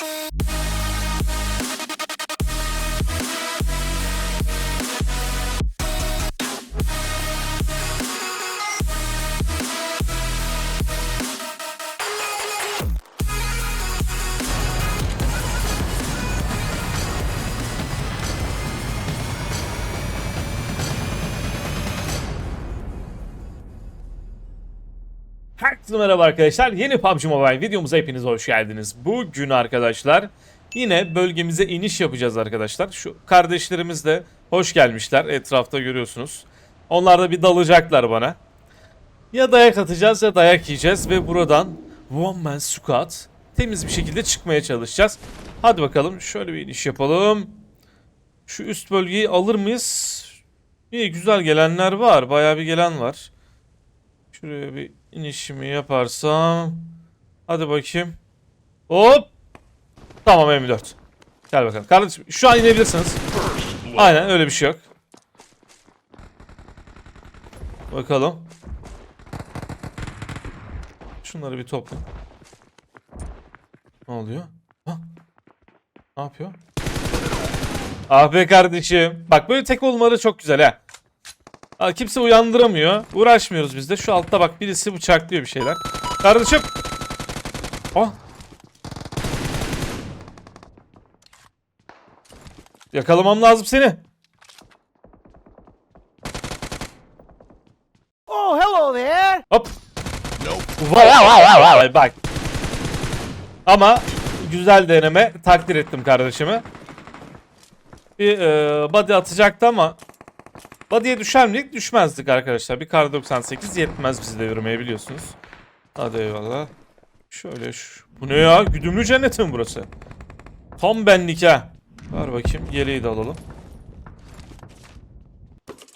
you Merhaba arkadaşlar. Yeni PUBG Mobile videomuza hepiniz hoş geldiniz. Bugün arkadaşlar yine bölgemize iniş yapacağız arkadaşlar. Şu kardeşlerimiz de hoş gelmişler. Etrafta görüyorsunuz. Onlar da bir dalacaklar bana. Ya dayak atacağız ya dayak yiyeceğiz ve buradan One Man Squad temiz bir şekilde çıkmaya çalışacağız. Hadi bakalım şöyle bir iniş yapalım. Şu üst bölgeyi alır mıyız? İyi güzel gelenler var. Bayağı bir gelen var. Şuraya bir inişimi yaparsam. Hadi bakayım. Hop. Tamam M4. Gel bakalım. Kardeşim şu an inebilirsiniz. Aynen öyle bir şey yok. Bakalım. Şunları bir topla. Ne oluyor? Ha? Ne yapıyor? Ah be kardeşim. Bak böyle tek olmaları çok güzel ha. Aa, kimse uyandıramıyor. Uğraşmıyoruz biz de. Şu altta bak birisi bıçaklıyor bir şeyler. Kardeşim. Oh. Yakalamam lazım seni. Oh, hello there. Hop. Vay vay vay vay bak. Ama güzel deneme. Takdir ettim kardeşimi. Bir e, body atacaktı ama body'ye düşer miydik? Düşmezdik arkadaşlar. Bir kar 98 yetmez bizi devirmeye biliyorsunuz. Hadi eyvallah. Şöyle şu. Bu ne ya? Güdümlü cennet mi burası? Tam benlik ha. Ver bakayım. Yeleği de alalım.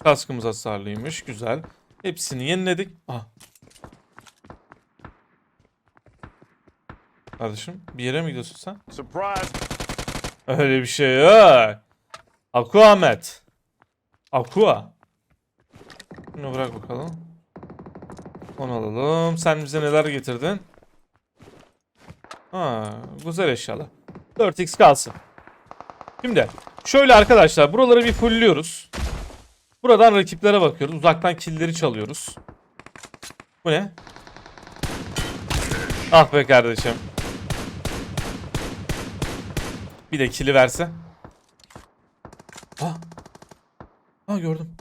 Kaskımız hasarlıymış. Güzel. Hepsini yeniledik. Ah. Kardeşim bir yere mi gidiyorsun sen? Surprise! Öyle bir şey yok. Aqua Ahmet. Aqua. Bunu bırak bakalım. Onu alalım. Sen bize neler getirdin? Ha, güzel eşyalar. 4x kalsın. Şimdi şöyle arkadaşlar buraları bir fullliyoruz. Buradan rakiplere bakıyoruz. Uzaktan killleri çalıyoruz. Bu ne? Ah be kardeşim. Bir de kili verse. Ah. Ah gördüm.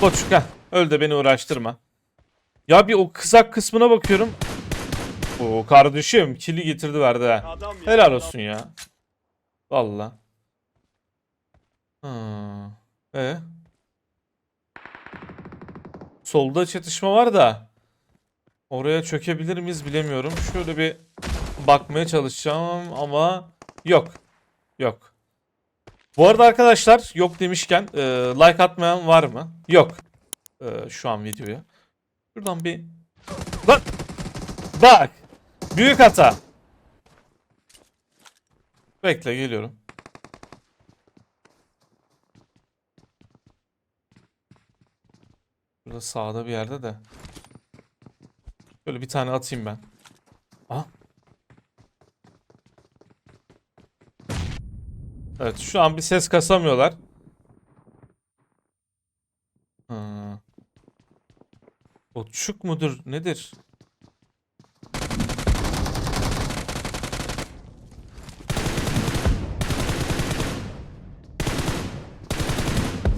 Koçuk ha. Öl de beni uğraştırma. Ya bir o kızak kısmına bakıyorum. O kardeşim kili getirdi verdi ha. Ya. Helal olsun ya. Valla. Ha. E. Solda çatışma var da. Oraya çökebilir miyiz bilemiyorum. Şöyle bir bakmaya çalışacağım ama yok. Yok. Bu arada arkadaşlar yok demişken e, like atmayan var mı? Yok. E, şu an videoya. Şuradan bir... Lan! Bak! Büyük hata. Bekle geliyorum. Burada sağda bir yerde de. Böyle bir tane atayım ben. Aha. Evet şu an bir ses kasamıyorlar. Ha. Botçuk mudur nedir?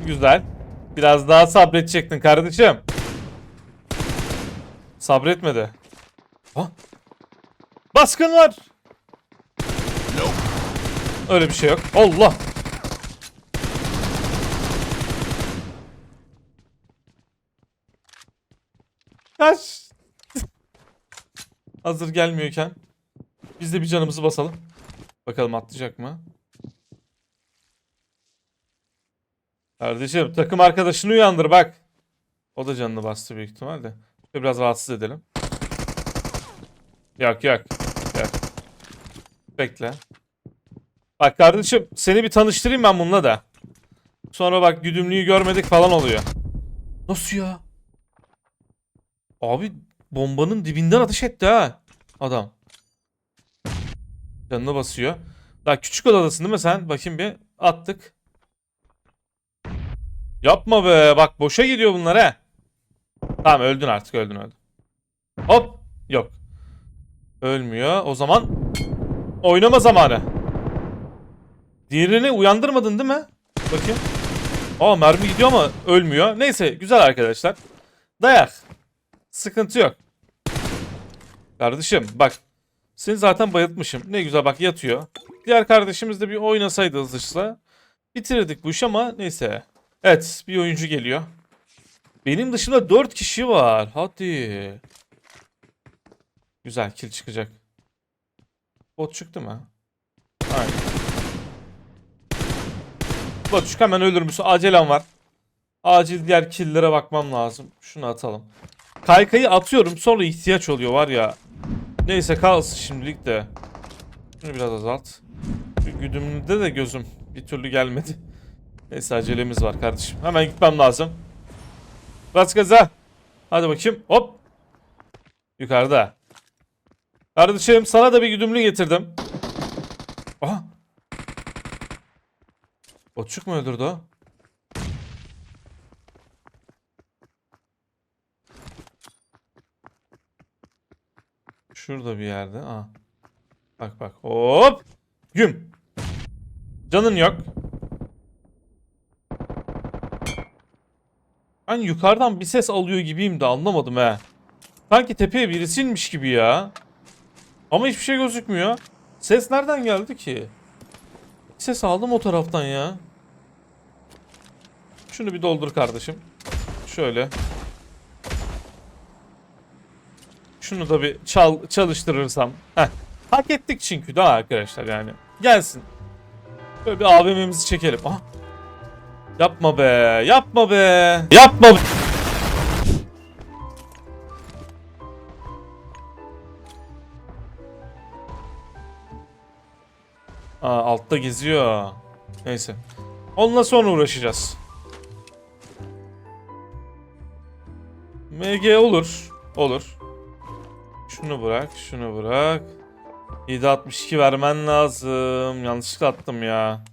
Güzel. Biraz daha sabredecektin kardeşim. Sabretmedi. Ha? Baskın var. Öyle bir şey yok. Allah. Kaç. Hazır gelmiyorken biz de bir canımızı basalım. Bakalım atlayacak mı? Kardeşim takım arkadaşını uyandır bak. O da canını bastı büyük ihtimalle. Biraz rahatsız edelim. Yok yok. Yok. Bekle. Bak kardeşim seni bir tanıştırayım ben bununla da. Sonra bak güdümlüyü görmedik falan oluyor. Nasıl ya? Abi bombanın dibinden ateş etti ha adam. Canını basıyor. Daha küçük odadasın değil mi sen? Bakayım bir. Attık. Yapma be. Bak boşa gidiyor bunlar he. Tamam öldün artık öldün öldün. Hop. Yok. Ölmüyor. O zaman oynama zamanı. Diğerini uyandırmadın değil mi? Bakayım. Aa mermi gidiyor ama ölmüyor. Neyse güzel arkadaşlar. Dayak. Sıkıntı yok. Kardeşim bak. Seni zaten bayıltmışım. Ne güzel bak yatıyor. Diğer kardeşimiz de bir oynasaydı hızlıca. Bitirirdik bu iş ama neyse. Evet bir oyuncu geliyor. Benim dışımda 4 kişi var. Hadi. Güzel kill çıkacak. Bot çıktı mı? Aynen. Bot çık hemen ölür müsün? Acelem var. Acil diğer kill'lere bakmam lazım. Şunu atalım. Kaykayı atıyorum sonra ihtiyaç oluyor var ya. Neyse kalsın şimdilik de. Şunu biraz azalt. Şu güdümlüde de gözüm bir türlü gelmedi. Neyse acelemiz var kardeşim. Hemen gitmem lazım. Bas gaza. Hadi bakayım. Hop. Yukarıda. Kardeşim sana da bir güdümlü getirdim. Aha. Boçuk mu öldürdü o? Şurada bir yerde. Aa. Bak bak. Hop. Güm. Canın yok. Ben yukarıdan bir ses alıyor gibiyim de anlamadım he. Sanki tepeye birisi inmiş gibi ya. Ama hiçbir şey gözükmüyor. Ses nereden geldi ki? Ses aldım o taraftan ya. Şunu bir doldur kardeşim. Şöyle. Şunu da bir çal çalıştırırsam. Heh. Hak ettik çünkü daha arkadaşlar yani. Gelsin. Böyle bir AVM'mizi çekelim. Ah. Yapma be. Yapma be. Yapma be. Aa, altta geziyor. Neyse. Onunla sonra uğraşacağız. MG olur. Olur. Şunu bırak, şunu bırak. 762 vermen lazım. Yanlışlıkla attım ya.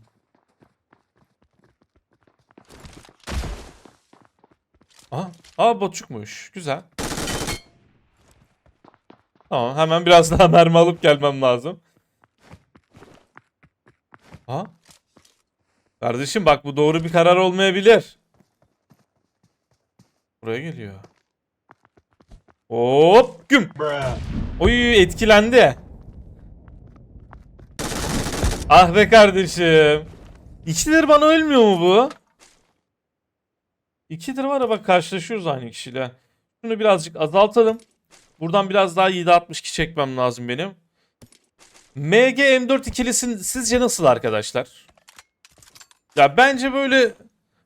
Aha, aa boçukmuş. Güzel. Tamam, hemen biraz daha mermi alıp gelmem lazım. Ha? Kardeşim bak bu doğru bir karar olmayabilir. Buraya geliyor. Hop güm. Oy etkilendi. Ah be kardeşim. İkidir bana ölmüyor mu bu? İkidir var ya bak karşılaşıyoruz aynı kişiyle. Şunu birazcık azaltalım. Buradan biraz daha 7.62 çekmem lazım benim. MG M4 ikilisi sizce nasıl arkadaşlar? Ya bence böyle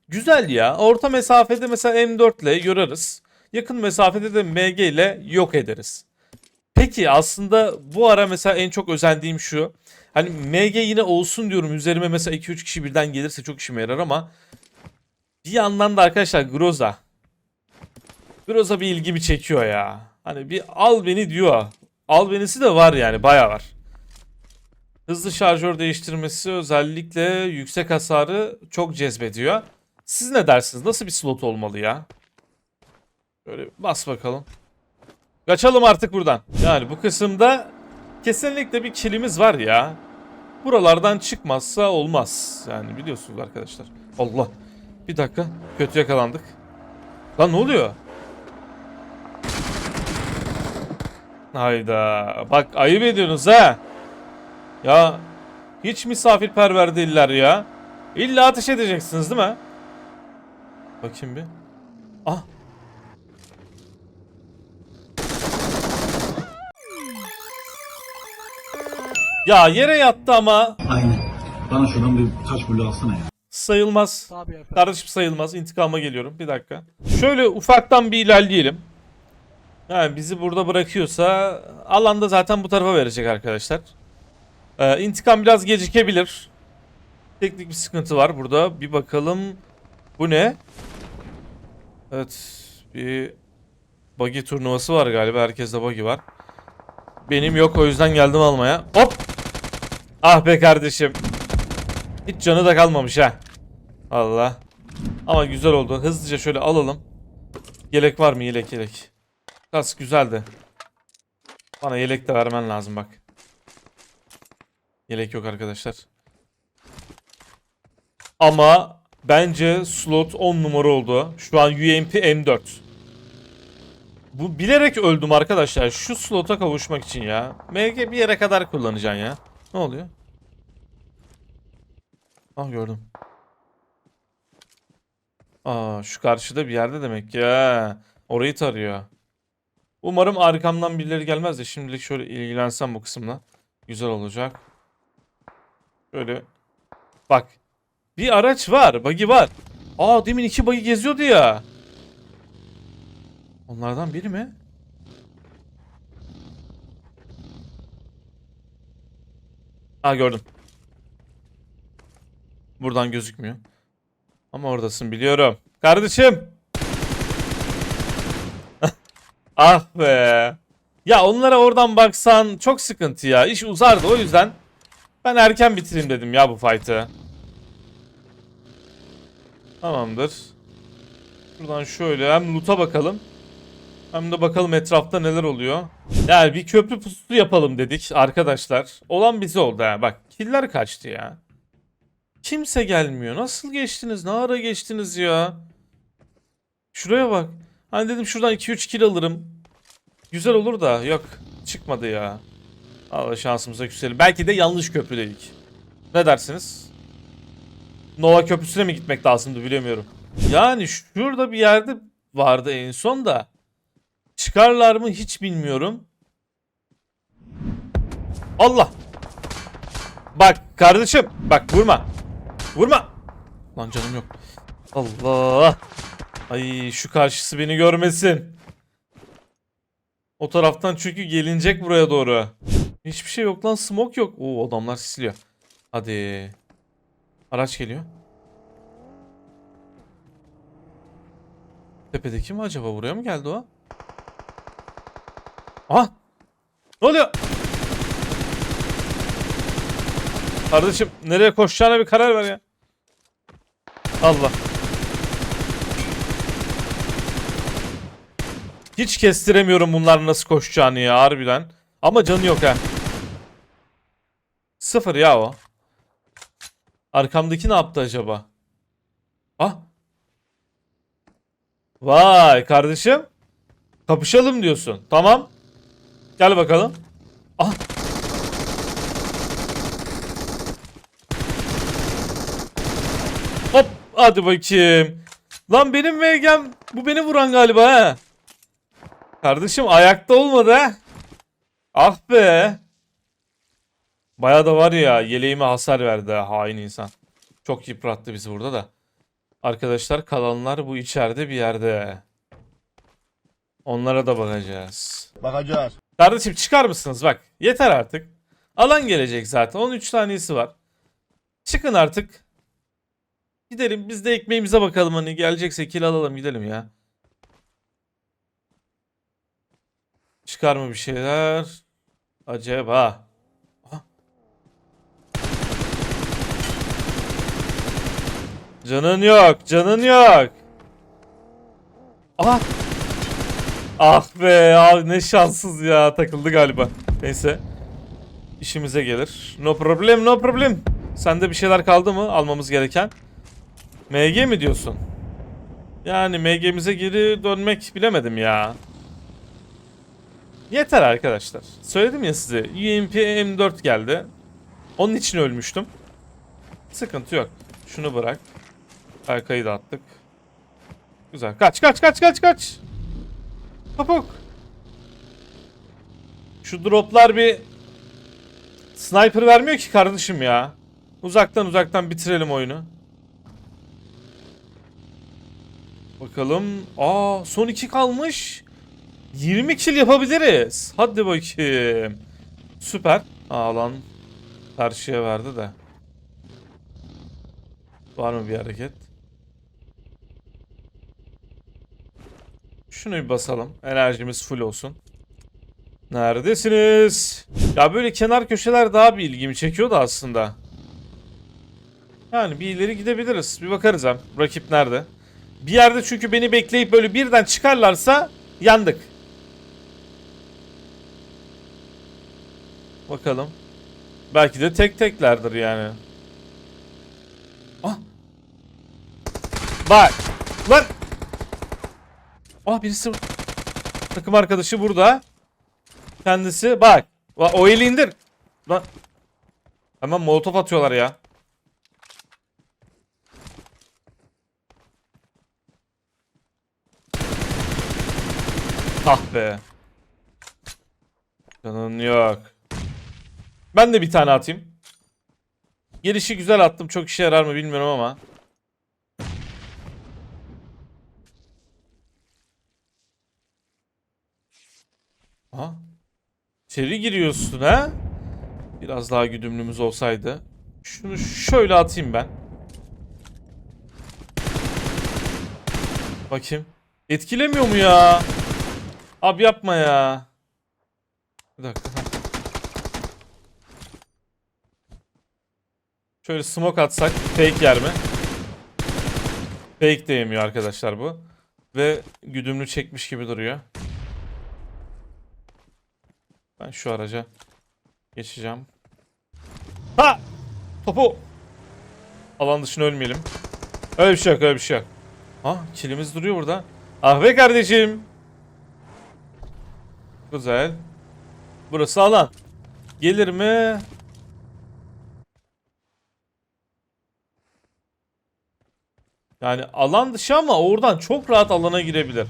güzel ya. Orta mesafede mesela M4 ile yorarız. Yakın mesafede de MG ile yok ederiz. Peki aslında bu ara mesela en çok özendiğim şu. Hani MG yine olsun diyorum. Üzerime mesela 2-3 kişi birden gelirse çok işime yarar ama bir yandan da arkadaşlar Groza. Groza bir ilgimi çekiyor ya. Hani bir al beni diyor. Al benisi de var yani bayağı var. Hızlı şarjör değiştirmesi özellikle yüksek hasarı çok cezbediyor. Siz ne dersiniz? Nasıl bir slot olmalı ya? Böyle bas bakalım. Kaçalım artık buradan. Yani bu kısımda kesinlikle bir kilimiz var ya. Buralardan çıkmazsa olmaz. Yani biliyorsunuz arkadaşlar. Allah. Bir dakika. Kötü yakalandık. Lan ne oluyor? Hayda. Bak ayıp ediyorsunuz ha. Ya hiç misafirperver değiller ya. İlla ateş edeceksiniz değil mi? Bakayım bir. Ah. Ya yere yattı ama Aynen. Bana şuradan bir taş bulu alsana ya. sayılmaz. Kardeşim sayılmaz. İntikama geliyorum. Bir dakika. Şöyle ufaktan bir ilerleyelim. Yani bizi burada bırakıyorsa alanda zaten bu tarafa verecek arkadaşlar. Ee, intikam biraz gecikebilir. Teknik bir sıkıntı var burada. Bir bakalım. Bu ne? Evet. Bir buggy turnuvası var galiba. Herkeste buggy var. Benim yok o yüzden geldim almaya. Hop! Ah be kardeşim. Hiç canı da kalmamış ha. Allah. Ama güzel oldu. Hızlıca şöyle alalım. Yelek var mı? Yelek yelek. Kask güzeldi. Bana yelek de vermen lazım bak. Yelek yok arkadaşlar. Ama bence slot 10 numara oldu. Şu an UMP M4. Bu bilerek öldüm arkadaşlar. Şu slota kavuşmak için ya. MG bir yere kadar kullanacaksın ya. Ne oluyor? Ah gördüm. Aa şu karşıda bir yerde demek ya. Orayı tarıyor. Umarım arkamdan birileri gelmez de şimdilik şöyle ilgilensem bu kısımla. Güzel olacak. Şöyle. Bak. Bir araç var. Buggy var. Aa demin iki buggy geziyordu ya. Onlardan biri mi? Aa gördüm. Buradan gözükmüyor. Ama oradasın biliyorum. Kardeşim. ah be. Ya onlara oradan baksan çok sıkıntı ya. İş uzardı o yüzden ben erken bitireyim dedim ya bu fight'ı. Tamamdır. Şuradan şöyle hem loot'a bakalım. Hem de bakalım etrafta neler oluyor. Yani bir köprü pusu yapalım dedik arkadaşlar. Olan bize oldu ha. Bak killer kaçtı ya. Kimse gelmiyor. Nasıl geçtiniz? Ne ara geçtiniz ya? Şuraya bak. Hani dedim şuradan 2-3 kill alırım. Güzel olur da yok. Çıkmadı ya. Allah şansımıza küselim. Belki de yanlış köprüdedik. Ne dersiniz? Nova köprüsüne mi gitmek lazımdı bilemiyorum. Yani şurada bir yerde vardı en son da. Çıkarlar mı hiç bilmiyorum. Allah. Bak kardeşim. Bak vurma. Vurma. Lan canım yok. Allah. Ay şu karşısı beni görmesin. O taraftan çünkü gelinecek buraya doğru. Hiçbir şey yok lan smoke yok. Oo adamlar sisliyor. Hadi. Araç geliyor. Tepedeki mi acaba? Buraya mı geldi o? Aha! Ne oluyor? Kardeşim nereye koşacağına bir karar ver ya. Allah. Hiç kestiremiyorum bunlar nasıl koşacağını ya harbiden. Ama canı yok ha. Sıfır ya o. Arkamdaki ne yaptı acaba? Ah. Vay kardeşim. Kapışalım diyorsun. Tamam. Gel bakalım. Ah. Hop. Hadi bakayım. Lan benim VG'm bu beni vuran galiba ha. Kardeşim ayakta olmadı ha. Ah be. Baya da var ya yeleğime hasar verdi ha, hain insan. Çok yıprattı bizi burada da. Arkadaşlar kalanlar bu içeride bir yerde. Onlara da bakacağız. Bakacağız. Kardeşim çıkar mısınız bak. Yeter artık. Alan gelecek zaten. 13 saniyesi var. Çıkın artık. Gidelim biz de ekmeğimize bakalım hani gelecekse kill alalım gidelim ya. Çıkar mı bir şeyler? Acaba. Canın yok, canın yok. Ah. Ah be abi ne şanssız ya takıldı galiba. Neyse. İşimize gelir. No problem no problem. Sende bir şeyler kaldı mı almamız gereken? MG mi diyorsun? Yani MG'mize geri dönmek bilemedim ya. Yeter arkadaşlar. Söyledim ya size. UMP M4 geldi. Onun için ölmüştüm. Sıkıntı yok. Şunu bırak. Arkayı da attık. Güzel. Kaç kaç kaç kaç kaç. Topuk. Şu droplar bir sniper vermiyor ki kardeşim ya. Uzaktan uzaktan bitirelim oyunu. Bakalım. Aa son iki kalmış. 20 kill yapabiliriz. Hadi bakayım. Süper. Aa lan karşıya verdi de. Var mı bir hareket? Şunu bir basalım. Enerjimiz full olsun. Neredesiniz? Ya böyle kenar köşeler daha bir ilgimi çekiyordu aslında. Yani bir ileri gidebiliriz. Bir bakarız hem. Rakip nerede? Bir yerde çünkü beni bekleyip böyle birden çıkarlarsa yandık. Bakalım. Belki de tek teklerdir yani. Ah. Bak. Lan. Ah birisi takım arkadaşı burada. Kendisi bak. O eli indir. Lan. Hemen molotof atıyorlar ya. Ah be. Canın yok. Ben de bir tane atayım. Gelişi güzel attım. Çok işe yarar mı bilmiyorum ama. Aha. İçeri giriyorsun ha? Biraz daha güdümlümüz olsaydı. Şunu şöyle atayım ben. Bakayım. Etkilemiyor mu ya? Abi yapma ya. Bir dakika. ha. Şöyle smoke atsak fake yer mi? Fake de yemiyor arkadaşlar bu. Ve güdümlü çekmiş gibi duruyor. Ben şu araca geçeceğim. Ha! Topu! Alan dışına ölmeyelim. Öyle bir şey yok, öyle bir şey yok. Ha, kilimiz duruyor burada. Ah be kardeşim. Güzel. Burası alan. Gelir mi? Yani alan dışı ama oradan çok rahat alana girebilir.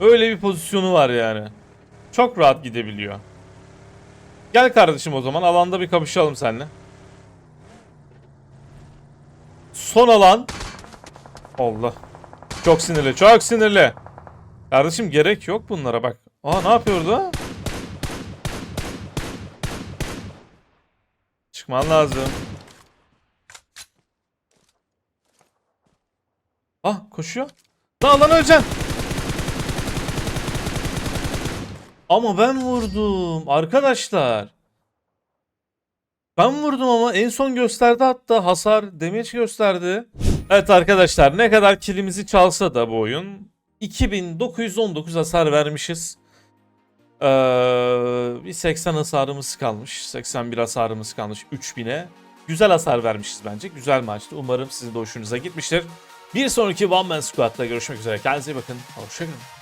Öyle bir pozisyonu var yani. Çok rahat gidebiliyor. Gel kardeşim o zaman alanda bir kapışalım seninle. Son alan. Allah. Çok sinirli, çok sinirli. Kardeşim gerek yok bunlara bak. Aa ne yapıyordu? Çıkman lazım. Ah koşuyor. Lan lan öleceksin. Ama ben vurdum arkadaşlar. Ben vurdum ama en son gösterdi hatta hasar damage gösterdi. Evet arkadaşlar ne kadar kilimizi çalsa da bu oyun 2919 hasar vermişiz. Ee, bir 80 hasarımız kalmış. 81 hasarımız kalmış 3000'e. Güzel hasar vermişiz bence. Güzel maçtı. Umarım sizin de hoşunuza gitmiştir. Bir sonraki One Man Squad'da görüşmek üzere. Kendinize iyi bakın. Hoşçakalın.